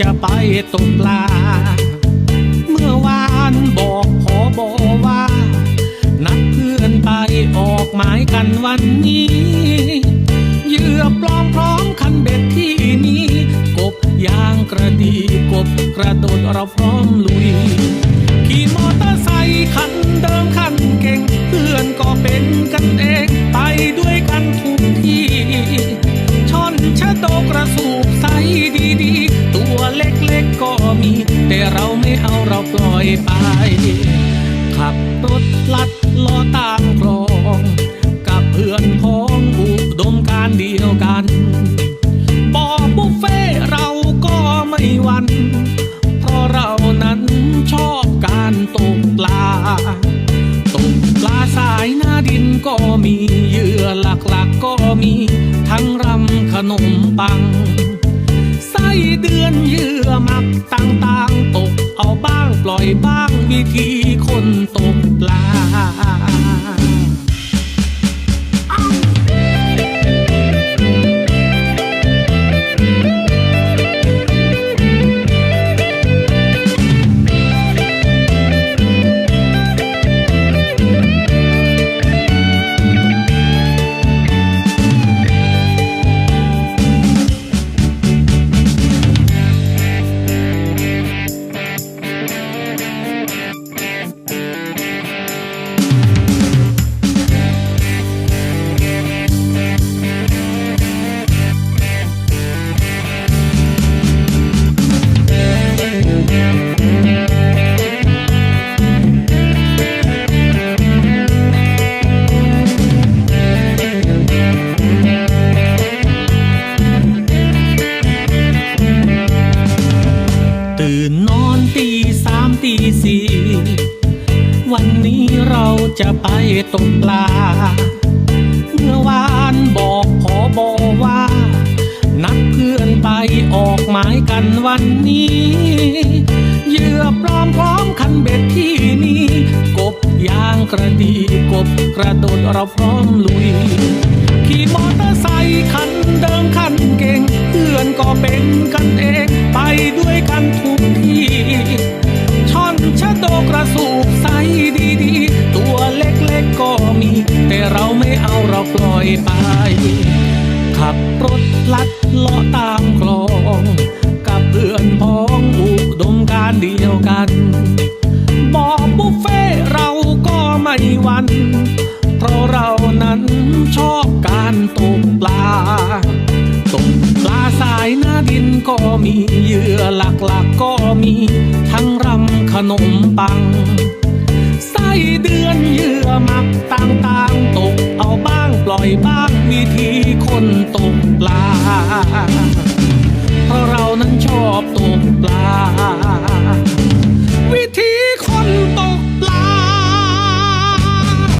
จะไปตกปลา เมื่อวานบอกขอบอว่า นัดเพื่อนไปออกหมายกันวันนี้ เหยื่อปลอมพร้อมคันเบ็ดที่นี้ กบยางกระดีกบกระโดดเราพร้อมลุย ขี่มอเตอร์ไซค์คันเดิมคันเก่ง เพื่อนก็เป็นกันเอง เราปล่อยไป ขับรถลัดล้อตามคลอง กับเพื่อนพ้องอุดมการเดียวกันบอกบุฟเฟ่เราก็ไม่วัน เพราะเรานั้นชอบการตกปลาตกปลาสายหน้าดินก็มีเหยื่อหลักๆก็มีทั้งรำขนมปังไส้เดือนเหยื่อมักต่างๆตกเอาบ้า ปล่อยบ้างวิธีคนตกปลา ตื่นนอนตีสามตีสี่วันนี้เราจะไปตกปลา เมื่อวานบอกขอบอกว่า นัดเพื่อนไปออกหมายกันวันนี้เหยื่อปลอมพร้อมคันเบ็ดที่นี้กบยางกระดีกบกระโดดเราพร้อมลุย ขี่มอเตอร์ไซค์คันเดิมคันเก่ง เพื่อนก็เป็นกันเอง ขับรถลัดเลาะตามคลอง กับเพื่อนพ้องอุดมการเดียวกัน บอกบุฟเฟ่เราก็ไม่วัน เพราะเรานั้นชอบการตกปลาตกปลาสายหน้าดินก็มีเหยื่อหลักๆกก็มี ทั้งรำขนมปังไส้เดือนเหยื่อมักต่างๆ ตกเอาบ้างปล่อยบ้างวิธี ตกปลาเพราะเรานั้นชอบตกปลา